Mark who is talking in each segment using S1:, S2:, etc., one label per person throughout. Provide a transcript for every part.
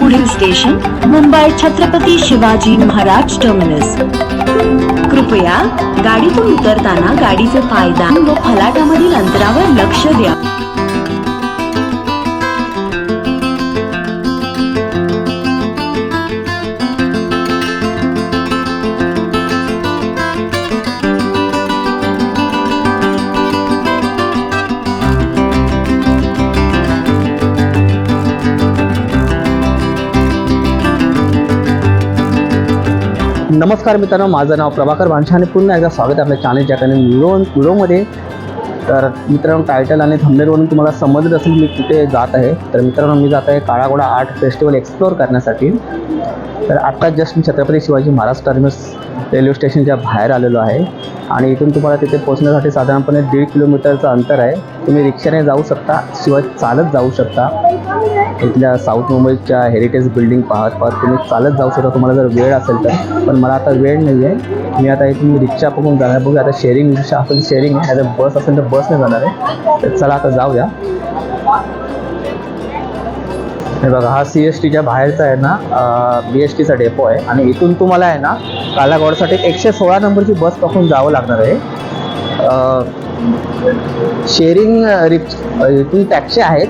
S1: पुढील station Mumbai Chhatrapati Shivaji Maharaj terminus कृपया गाडीतून उतरताना गाडीचे पायदान व फलाटामधील अंतरावर लक्ष द्या.
S2: नमस्कार मित्रांनो माझं नाव प्रभाकर भानशा आणि पुन्हा एकदा स्वागत आहे आपल्या चॅनलच्या कारण व्हिडिओ व्हिडिओमध्ये तर मित्रांनो टायटल आणि थंबनेलवरून तुम्हाला समजत असेल मी कुठे जात आहे. तर मित्रांनो मी जात आहे काळागोडा आर्ट फेस्टिवल एक्सप्लोअर करण्यासाठी. तर आत्ता जस्ट मी छत्रपती शिवाजी महाराज टर्मिनस रेल्वे स्टेशनच्या बाहेर आलेलो आहे. आणि इथून तुम्हाला तिथे पोहोचण्यासाठी साधारणपणे दीड किलोमीटरचं अंतर आहे. तुम्ही रिक्षाने जाऊ शकता शिवाय चालत जाऊ शकता. इथल्या साऊथ मुंबईच्या हेरिटेज बिल्डिंग पाहत पाहत तुम्ही चालत जाऊ शकता. तुम्हाला जर वेळ असेल तर. पण मला आता वेळ नाही आहे मी आता इथून रिक्षा बघून जाणार. बघू आता शेअरिंग रिक्षा असेल शेअरिंग आहे जर बस असेल तर बसने जाणार आहे. तर चला आता जाऊया. हे बघा हा सी एस टीच्या बाहेरचा आहे ना बी एस टीचा डेपो आहे. आणि इथून तुम्हाला आहे ना कालागौडसाठी एकशे सोळा नंबरची बस पकडून जावं लागणार आहे. शेअरिंग रिक्ष इथून टॅक्सी आहेत.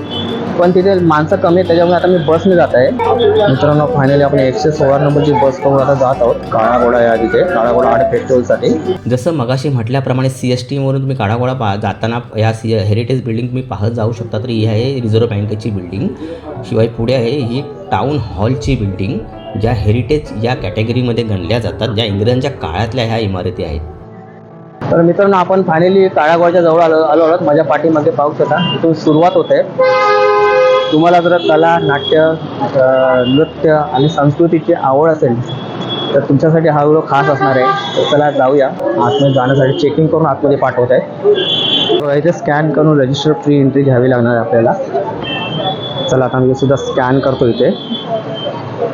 S2: पण तिथे माणसं कमी आहेत त्याच्यामुळे आता मी बसने जात आहे. मित्रांनो फायनली आपण एकशे सोळा नंबरची बस पकडून आता जात आहोत. काळागोडा या तिथे काळागोडा आर्ट फेस्टिवलसाठी
S3: जसं मगाशी म्हटल्याप्रमाणे सी एस टीवरून तुम्ही काढागोळा पा जाताना ह्या सी हेरिटेज बिल्डिंग तुम्ही पाहत जाऊ शकता. तर ही आहे रिझर्व्ह बँकेची बिल्डिंग शिवाय पुढे आहे ही टाऊन हॉलची बिल्डिंग ज्या हेरिटेज या कॅटेगरीमध्ये गणल्या जातात ज्या इंग्रजांच्या काळातल्या ह्या इमारती आहेत.
S2: तर मित्रांनो आपण फायनली काळागोळ्याच्या जवळ आलो आलो आहोत. माझ्या पाठीमागे पाहू शकता इथून सुरुवात होते. तुम्हाला जर कला नाट्य नृत्य आणि संस्कृतीची आवड असेल तर तुमच्यासाठी हा व्हिडिओ खास असणार आहे. तर चला जाऊया. आतमध्ये जाण्यासाठी चेकिंग करून आतमध्ये पाठवत आहे. इथे स्कॅन करून रजिस्टर फ्री एंट्री घ्यावी लागणार आहे आपल्याला. चला आता मी सुद्धा स्कॅन करतो इथे.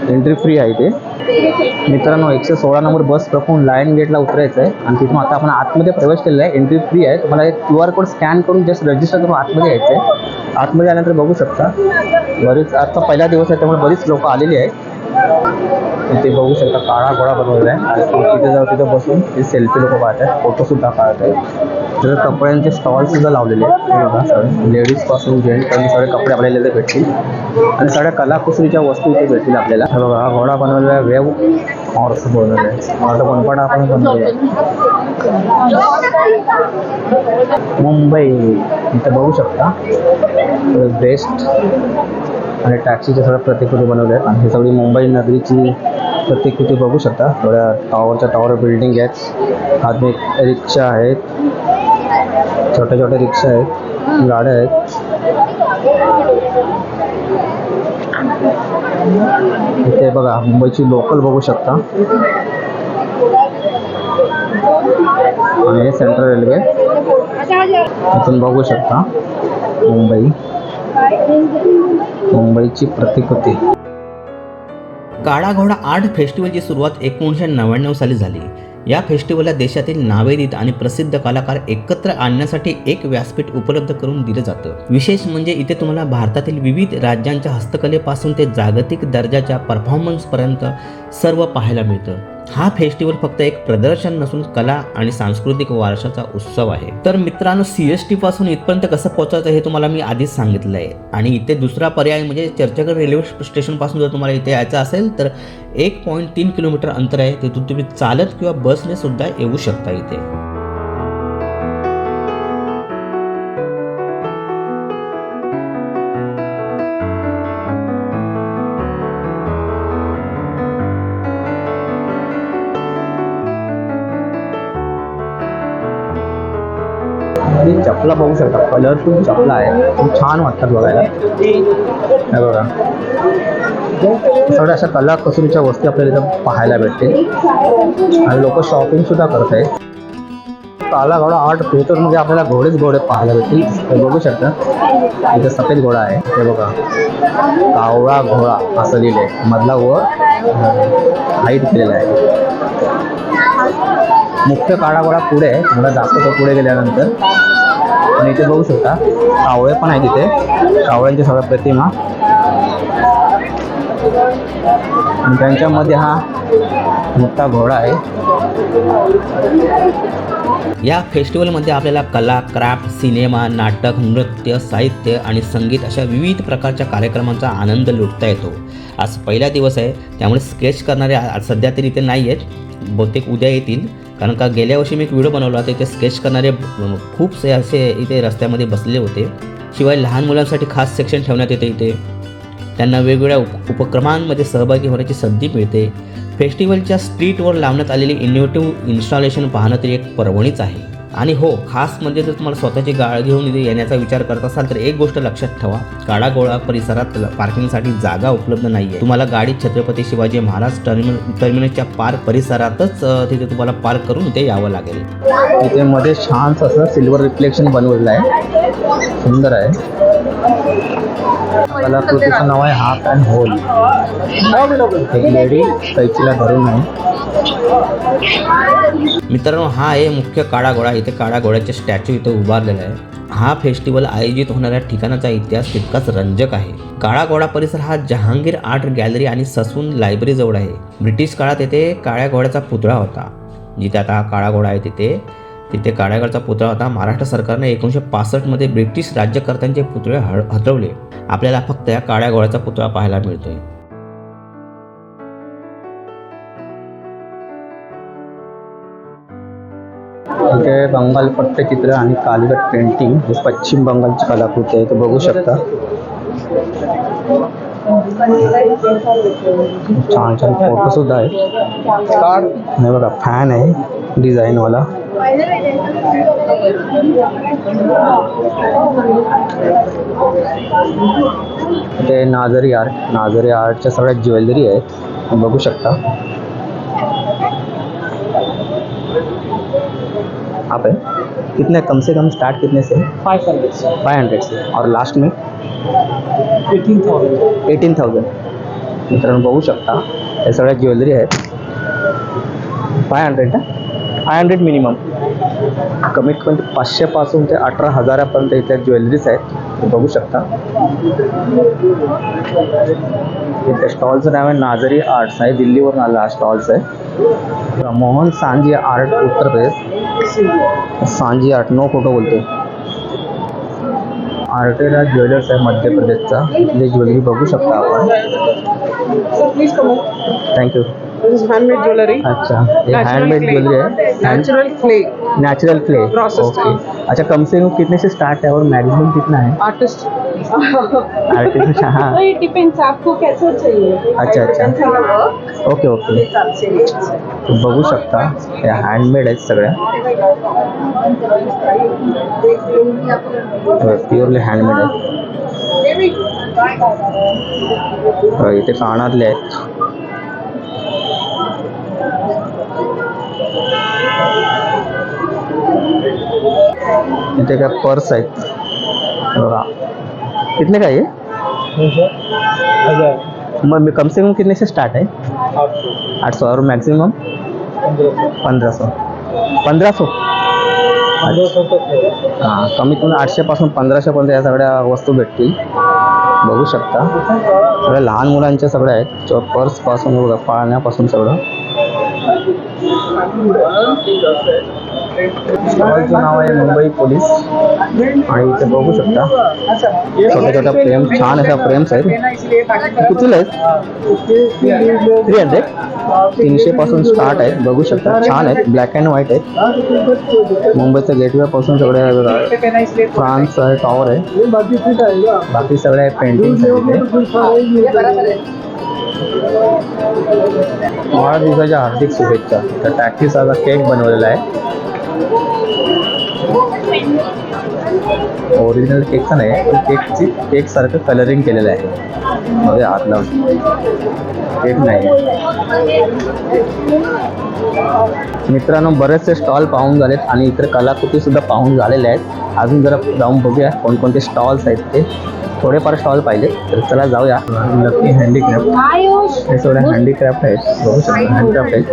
S2: एंट्री फ्री आहे ते. मित्रांनो एकशे सोळा नंबर बस प्रकून लायन गेटला उतरायचं आहे. आणि तिथून आता आपण आतमध्ये प्रवेश केलेला आहे. एंट्री फ्री आहे. तुम्हाला एक क्यू आर कोड स्कॅन करून जस्ट रजिस्टर करून आतमध्ये यायचं आहे. आतमध्ये आल्यानंतर बघू शकता बरीच आजचा पहिला दिवस आहे त्यामुळे बरीच लोक आलेली आहेत. इथे बघू शकता काळा घोडा बनवलेला आहे. आणि तिथे जाऊ तिथे बसून ते सेल्फी लोक पाहत आहेत. फोटोसुद्धा पाहत आहेत. तर कपड्यांचे स्टॉल सुद्धा लावलेले आहेत. सगळे लेडीजपासून जेंट्स आणि सगळे कपडे आपल्याला इथे भेटतील. आणि सगळ्या कलाकुसरीच्या वस्तू इथे भेटतील आपल्याला. हे बघा हा घोडा बनवलेला आहे. वेव ऑर्स बनवलेला आहे. आता कोणपणा आपण बनवलेला आहे मुंबई. इथं बघू शकता. बेस्ट आणि टॅक्सीचे सगळं प्रतिकृती बनवले आहेत. आणि ही सगळी मुंबई नगरीची प्रतिकृती बघू शकता. थोड्या टॉवरच्या टॉवर बिल्डिंग आहेत. आतमध्ये रिक्षा आहेत. छोट्या छोट्या रिक्षा आहेत गाड्या आहेत. इथे बघा मुंबईची लोकल बघू शकता. आणि हे सेंट्रल रेल्वे. इथून बघू शकता मुंबई. मुंबईची प्रतिकृती.
S3: काळा घोडा आर्ट फेस्टिवलची सुरुवात एकोणीसशे नव्याण्णव साली झाली. या फेस्टिवलला देशातील नावेदित आणि प्रसिद्ध कलाकार एकत्र आणण्यासाठी एक व्यासपीठ उपलब्ध करून दिलं जातं. विशेष म्हणजे इथे तुम्हाला भारतातील विविध राज्यांच्या हस्तकलेपासून ते जागतिक दर्जाच्या परफॉर्मन्सपर्यंत सर्व पाहायला मिळतं. हा फेस्टिवल फक्त एक प्रदर्शन नसून कला आणि सांस्कृतिक वारशाचा उत्सव आहे. तर मित्रांनो सी एस टी पासून इथपर्यंत कसं पोहोचायचं हे तुम्हाला मी आधीच सांगितलं आहे आणि इथे दुसरा पर्याय म्हणजे चर्चगड रेल्वे स्टेशनपासून जर तुम्हाला इथे यायचं असेल तर एक पॉईंट तीन किलोमीटर अंतर आहे. तिथून तुम्ही चालत किंवा बसने सुद्धा येऊ शकता इथे.
S2: ही बघू शकता कलरफुल चपला आहे. खूप छान वाटतात बघायला. हे बघा. सगळ्या अशा कला कसुरीच्या वस्तू आपल्याला इथं पाहायला भेटतील. आणि लोक शॉपिंग सुद्धा करत आहेत. काला घोडा आर्ट थिएटरमध्ये आपल्याला घोडेच घोडे पाहायला भेटतील. हे बघू शकता. इथं सफेद घोडा आहे. हे बघा. कावळा घोडा असं लिहिलं आहे मधला वर हाईट केलेला आहे. मुख्य काळा घोडा पुढे आहे. थोडा जास्त पुढे गेल्यानंतर. आणि इथे बघू शकता. कावळे पण आहेत तिथे. कावळ्यांच्या सगळ्या प्रतिमा. आणि त्यांच्यामध्ये हा मोठा घोडा आहे.
S3: या फेस्टिवलमध्ये आपल्याला कला क्राफ्ट सिनेमा नाटक नृत्य साहित्य आणि संगीत अशा विविध प्रकारच्या कार्यक्रमांचा आनंद लुटता येतो. आज पहिला दिवस आहे. त्यामुळे स्केच करणारे सध्या तरी इथे नाही आहेत बहुतेक उद्या येतील. कारण का गेल्या वर्षी मी एक व्हिडिओ बनवला होता इथे स्केच करणारे खूप असे इथे रस्त्यामध्ये बसलेले होते. शिवाय लहान मुलांसाठी खास सेक्शन ठेवण्यात येते इथे. त्यांना वेगवेगळ्या उप उपक्रमांमध्ये सहभागी होण्याची संधी मिळते. फेस्टिवलच्या स्ट्रीटवर लावण्यात आलेली इनोव्हेटिव्ह इन्स्टॉलेशन पाहणं तरी एक पर्वणीच आहे. आणि हो खास म्हणजे जर तुम्हाला स्वतःची गाळ घेऊन इथे येण्याचा विचार करत असाल तर एक गोष्ट लक्षात ठेवा. काळागोळा परिसरात पार्किंगसाठी जागा उपलब्ध नाही आहे तुम्हाला गाडी छत्रपती शिवाजी महाराज टर्मिनल टर्मिनसच्या पार्क परिसरातच तिथे तुम्हाला पार्क करून इथे यावं लागेल.
S2: इथे मध्ये छान असं सिल्वर रिफ्लेक्शन बनवलेलं आहे. सुंदर आहे. कलाकृतीचं नाव आहे हाफ अँड होल. एक लेडी कैचीला धरून आहे.
S3: मित्रांनो हा आहे मुख्य काळा घोडा. इथे काळा घोड्याचे स्टॅच्यू इथे उभारलेला आहे. हा फेस्टिवल आयोजित होणाऱ्या ठिकाणाचा इतिहास तितकाच रंजक आहे. काळा घोडा परिसर हा जहांगीर आर्ट गॅलरी आणि ससून लायब्ररीजवळ आहे. ब्रिटिश काळात येथे काळ्या घोड्याचा पुतळा होता. जिथे आता हा काळा घोडा आहे तिथे तिथे काळ्यागडचा पुतळा होता. महाराष्ट्र सरकारने एकोणीसशे पासष्टमध्ये ब्रिटिश राज्यकर्त्यांचे पुतळे हटवले आपल्याला फक्त या काळ्या गोळ्याचा पुतळा पाहायला मिळतोय.
S2: इथे बंगाल पट्टचित्र आणि कालगट पेंटिंग हे पश्चिम बंगालची कलाकृती आहे ते बघू शकता. छान छान फोटो सुद्धा आहे हे बघा फॅन आहे डिझाईन वाला. ते नाझरी आर्ट नाझरी सगळ्या ज्वेलरी तुम्ही बघू शकता. आप है? कितने कम से कम स्टार्ट कितने से?
S4: फाइव हंड्रेड से।
S2: फाइव हंड्रेड से और लास्ट में?
S4: एटीन थाउज़ेंड
S2: एटीन थाउजंड मित्रांनो, बघू शकता. हे सगळ्या ज्वेलरी आहेत. फाय हंड्रेड ना फाय हंड्रेड मिनिमम कमीत कमी पाचशेपासून ते अठरा हजारापर्यंत इथे ज्वेलरीज आहेत. तुम्ही बघू शकता. इथे स्टॉलचं नाव आहे नाझरी आर्ट्स. आहे दिल्लीवरून आला हा स्टॉल्स आहे. Mohan Sanjhi art Uttar Pradesh. Sanjhi art no photo बोलतो आर्टेला ज्वेलर्स आहे मध्य प्रदेशचा. इथली ज्वेलरी बघू शकता आपण. Thank you
S4: this is handmade jewellery
S2: अच्छा ये हैंडमेड ज्वेलरी है?
S4: Natural clay
S2: natural clay okay अच्छा कम से कम कितने से स्टार्ट है और मैक्सिमम कितना है?
S4: आर्टिस्ट
S2: आर्टिस्ट हाँ।
S4: तो ये डिपेंड्स आपको कैसा चाहिए?
S2: अच्छा, अच्छा. ओके ओके तो बघू शकता या हँडमेड आहेत सगळ्या? प्युअरली हँडमेड आहेत. इथे कानातले आहेत. इथे काय पर्स आहेत. बघा. कितने का ये मग मी कम से कम कितने से स्टार्ट है आठ सौ और मैक्सिमम पंधरा सौ पंधरा सौ हां कमीत कमी आठशेपासून पंधराशेपर्यंत या सगळ्या वस्तू भेटतील. बघू शकता. सगळ्या लहान मुलांच्या सगळ्या आहेत. पर्सपासून पाळण्यापासून सगळं. स्टॉलचं नाव आहे मुंबई पोलीस. आणि इथे बघू शकता. छोट्या छोट्या फ्रेम छान अशा फ्रेम्स आहेत. कितीला आहेत? Three hundred. तीनशे पासून स्टार्ट आहेत. बघू शकता छान आहेत. ब्लॅक अँड व्हाईट आहेत. मुंबईच्या गेटवे पासून सगळे फ्रान्स आहे टॉवर आहे. बाकी सगळे पेंटिंग्स आहेत इथे. वाढदिवसाच्या हार्दिक शुभेच्छा. तर टॅक्सीचा केक बनवलेला आहे. 20. ओरिजिनल केकचा नाही पण केकची केक सारखं कलरिंग केलेलं आहे. मध्ये हात लावून. केक नाही. मित्रांनो बरेचसे स्टॉल पाहून झालेत आणि इतर कलाकृती सुद्धा पाहून झालेल्या आहेत. अजून जरा जाऊन बघूया कोणकोणते स्टॉल्स आहेत ते. थोडेफार स्टॉल पाहिजे तर चला जाऊया. लकी हँडीक्राफ्ट हे सगळे हँडीक्राफ्ट आहेत. बघू शकता हँडक्राफ्ट आहेत.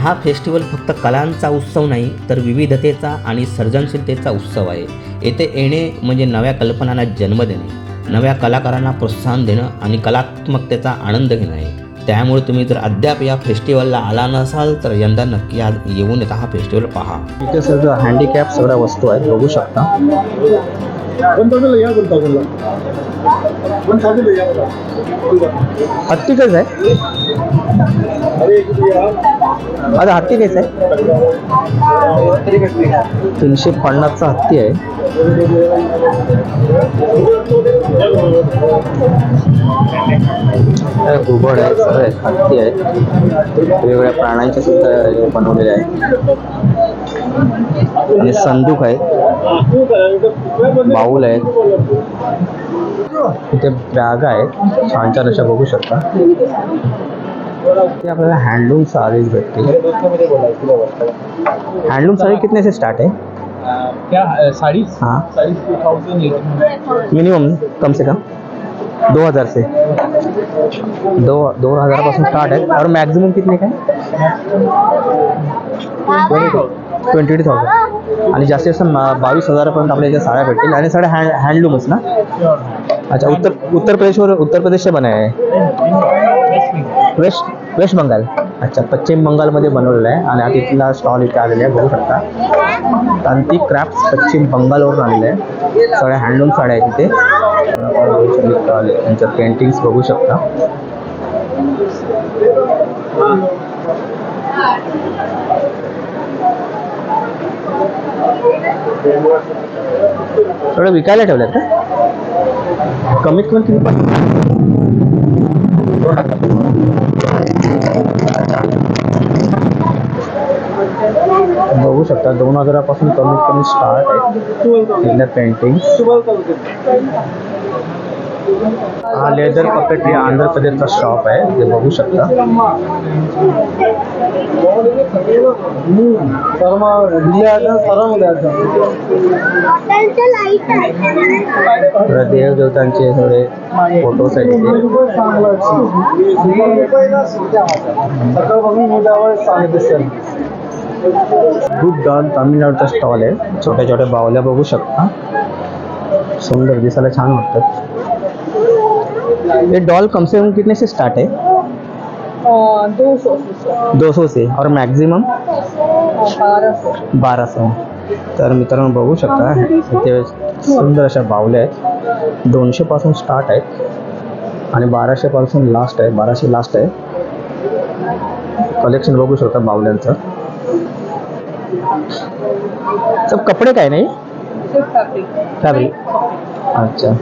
S3: हा फेस्टिवल फक्त कलांचा उत्सव नाही तर विविधतेचा आणि सर्जनशीलतेचा उत्सव आहे. येथे येणे म्हणजे नव्या कल्पनांना जन्म देणे नव्या कलाकारांना प्रोत्साहन देणं आणि कलात्मकतेचा आनंद घेणं आहे. त्यामुळे तुम्ही जर अद्याप या फेस्टिवलला आला नसाल तर यंदा नक्की आज येऊन येता हा फेस्टिवल पहा.
S2: इथे सगळं हँडिकॅप सगळ्या वस्तू आहेत बघू शकता. हत्ती कसं आहे? आता हत्ती कसं आहे? तीनशे पन्नासचा हत्ती आहे. हे घुबड आहे सगळे हत्ती आहेत. वेगवेगळ्या प्राण्यांचे सुद्धा हे बनवलेले आहेत. आणि संदूक आहे बाऊल आहेत इथे बॅग आहेत छान छान अशा बघू शकता इथे आपल्याला हँडलूम साडीज भेटतील हँडलूम साडी कितने से स्टार्ट है?
S5: क्या साड़ी?
S2: हाँ।
S5: साड़ी टू थाउज़ेंड
S2: मिनिमम कम से कम। दो हज़ार से। दो दो हज़ार पासून स्टार्ट आहे और मॅक्झिमम कितने काय ट्वेंटी टू थाउजंड आणि जास्तीत जास्त बावीस हजारापर्यंत आपल्या इथे साड्या भेटतील. आणि साड्या हँड हँडलूमच ना? अच्छा उत्तर उत्तर प्रदेशवर उत्तर प्रदेशचे बनाय आहे. वेस्ट वेस्ट बंगाल अच्छा पश्चिम बंगालमध्ये बनवलेलं आहे. आणि आता इथला स्टॉल इथे आलेला आहे बघू शकता. तांती क्राफ्ट पश्चिम बंगालवरून आलेलं आहे. सगळ्या हँडलूम साड्या आहेत तिथे त्यांच्या पेंटिंग्स बघू शकता. थोडं विकायला ठेवल्यात का? कमीत कमी किती पण बघू शकता दोन हजारापासून कमीत कमी स्टार्ट आहे. पेंटिंग हा, लेदर पपेटरी आंध्र प्रदेशचा शॉप आहे ते बघू शकता। तर देव देवतांचे थोडे फ़ोटोज़ इथे खूप डॉल तामिळनाडूचा स्टॉल आहे छोट्या छोट्या बावल्या बघू शकता। सुंदर, दिसायला छान वाटतात ये डॉल कम से कम कितने से स्टार्ट है?
S4: दो सौ से सौ
S2: दो सौ से। और मैक्सिमम?
S4: बारह सौ।
S2: बारा सौ। तर मित्रांनो बघू शकता इथे सुंदर अशा बावल्या आहेत. दोनशेपासून स्टार्ट आहेत. आणि बाराशेपासून लास्ट आहे. बाराशे लास्ट आहे. कलेक्शन बघू शकता बावल्यांचं सब कपडे काय नाही?
S4: फॅब्रिक
S2: अच्छा.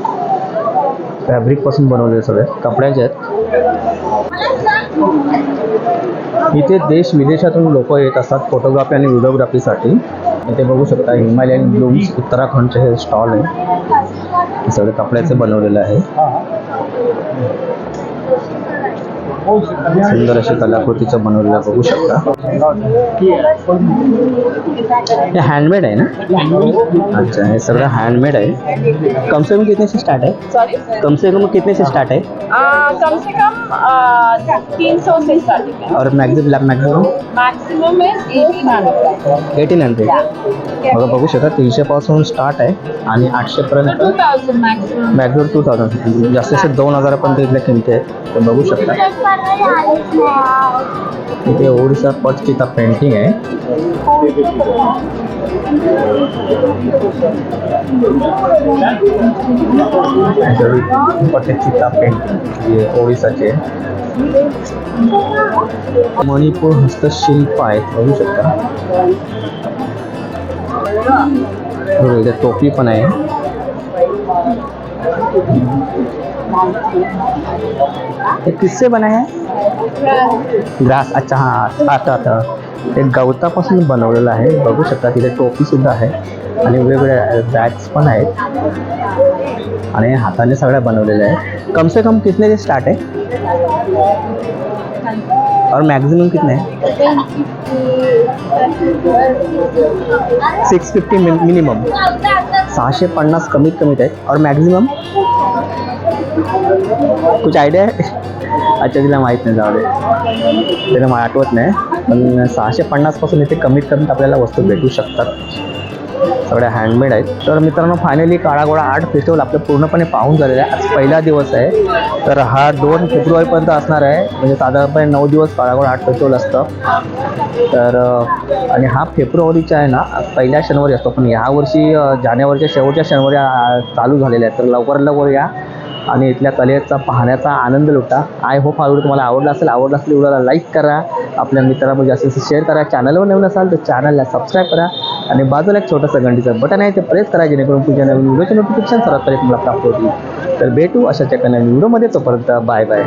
S2: फॅब्रिकपासून बनवले सगळे कपड्याचे आहेत. इथे देश विदेशातून लोक येत असतात फोटोग्राफी आणि व्हिडिओग्राफीसाठी इथे बघू शकता हिमालयन ब्लूम्स उत्तराखंडचे हे स्टॉल आहे. सगळे कपड्याचे बनवलेलं आहे. सुंदर अशी कलाकृतीचं बनवलेलं बघू शकता. हे हँडमेड आहे ना? अच्छा हे सगळं हँडमेड आहे. कम से कम कितने से स्टार्ट है
S4: सॉरी
S2: कम से कम कितने से स्टार्ट है
S4: कम से कम तीन सौ से स्टार्टिंग है
S2: और maxim maximum
S4: maximum is eighteen hundred
S2: eighteen hundred बघा बघू शकता तीनशेपासून स्टार्ट आहे आणि आठशेपर्यंत मॅक्झिमम टू थाउजंड जास्तीत जास्त दोन हजारापर्यंत इथल्या किमती आहेत. ते बघू शकता. इथे ओडिसा पटचिता पेंटिंग आहे पटचिता पेंटिंग ओडिसाचे मणिपूर हस्तशिल्प आहेत बघू शकता इथे टोपी पण आहे हे किससे बना है? ग्रास अच्छा हाँ आता आता ते गवतापासून बनवलेलं आहे बघू शकता, तिथे टोपी सुद्धा आहे, आणि वेगवेगळ्या बॅग्स पण आहेत, आणि हाताने सगळ्या बनवलेल्या कम से कम कितने से स्टार्ट आहे? और मैक्सिमम कितने सिक्स फिफ्टी मिनिमम सहाशे पन्नास कमीत कमीत आहे और मॅक्झिमम कुछ आयडिया आहे अच्छा तिला माहीत नाही जाऊ दे. तिला मला आठवत नाही. पण सहाशे पन्नासपासून इथे कमीत कमीत आपल्याला वस्तू भेटू शकतात. सगळ्या हँडमेड आहेत. तर मित्रांनो फायनली काळागोळा आर्ट फेस्टिवल आपलं पूर्णपणे पाहून झालेलं आहे. आज पहिला दिवस आहे. तर हा दोन फेब्रुवारीपर्यंत असणार आहे. म्हणजे साधारणपणे नऊ दिवस काळागोळा आर्ट फेस्टिवल असतं. तर आणि हा फेब्रुवारीचा आहे ना पहिल्या शनिवारी असतो. पण यावर्षी जानेवारीच्या शेवटच्या शनिवारी चालू झालेला आहे. तर लवकर लवकर या. आणि इथल्या कलेचा पाहण्याचा आनंद लुटा. आय होप हा व्हिडिओ तुम्हाला आवडला असेल. आवडला असेल व्हिडिओला लाईक करा. आपल्या मित्रांमध्ये जास्तीत जास्त शेअर करा. चॅनलवर नवीन असाल तर चॅनलला सबस्क्राईब करा. आणि बाजूला एक छोटंसं घंटीचं बटन आहे ते प्रेस करा जेणेकरून तुझ्या नवीन व्हिडिओचे नोटिफिकेशन सर्वात पहिले तुम्हाला प्राप्त होतील. तर भेटू अशाच एका नवीन व्हिडिओमध्ये तोपर्यंत बाय बाय